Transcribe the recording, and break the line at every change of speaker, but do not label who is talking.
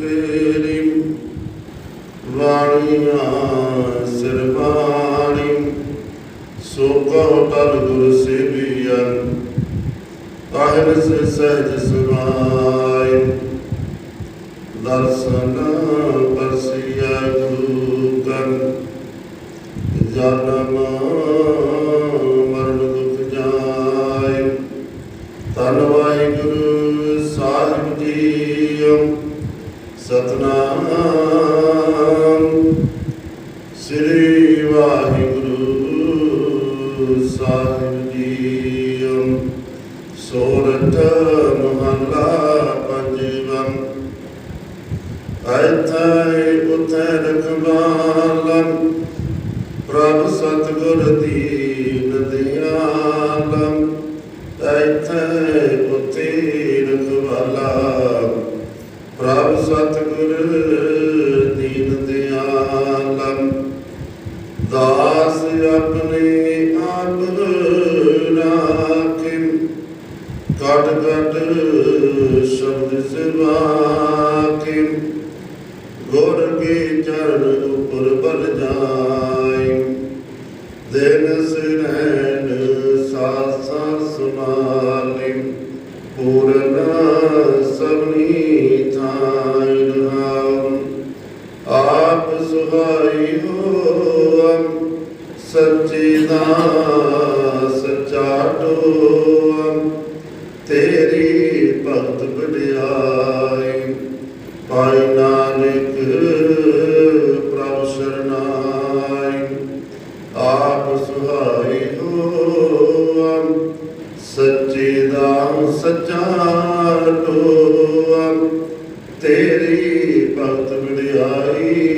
ਤੇਰੀ ਵਾਣੀਆਂ ਸਰਬਾਣੀ ਸੋ ਕਹੋ ਵਾਹਿਗੁਰੂ ਸਾਹਿਬ ਜੀ ਸਤਨਾਮ। ਸ੍ਰੀ ਵਾਹਿਗੁਰੂ ਸਾਹਿਬ ਜੀ ਸੋਰਠ ਮਹਲਾ ਪੰਜਵੰ। ਅਇਥੈ ਉਥੈ ਰਖਵਾਲੰ ਦਾਸ ਆਪਣੇ ਆਪ ਰਾਖਿ ਕਟ ਕਟ ਸ਼ਬਦ ਸਿਵਾਕਿ ਗੁਰ ਕੇ ਚਰਨ ਉਪਰ ਬਲ ਜਾਈ। ਦਿਨ ਸਿਰੈਣ ਸਾਸਾ ਸੁਨਾਲੀ ਪੂਰਨ ਸਭਨੀ ਥਾਈ ਰਹਾਉ ਸੱਚੇ ਦਾ ਸੱਚਾ ਟੋਮ ਤੇਰੀ ਭਗਤ ਵਡਿਆਈ। ਪਾਈ ਨਾਨਕ, ਪ੍ਰਭ ਸਰਨਾਈ, ਆਪ ਸੁਹਾਈ ਹੋਮ ਸੱਚੇ ਦਾ ਸੱਚਾ ਟੋਮ ਤੇਰੀ ਭਗਤ ਵਡਿਆਈ।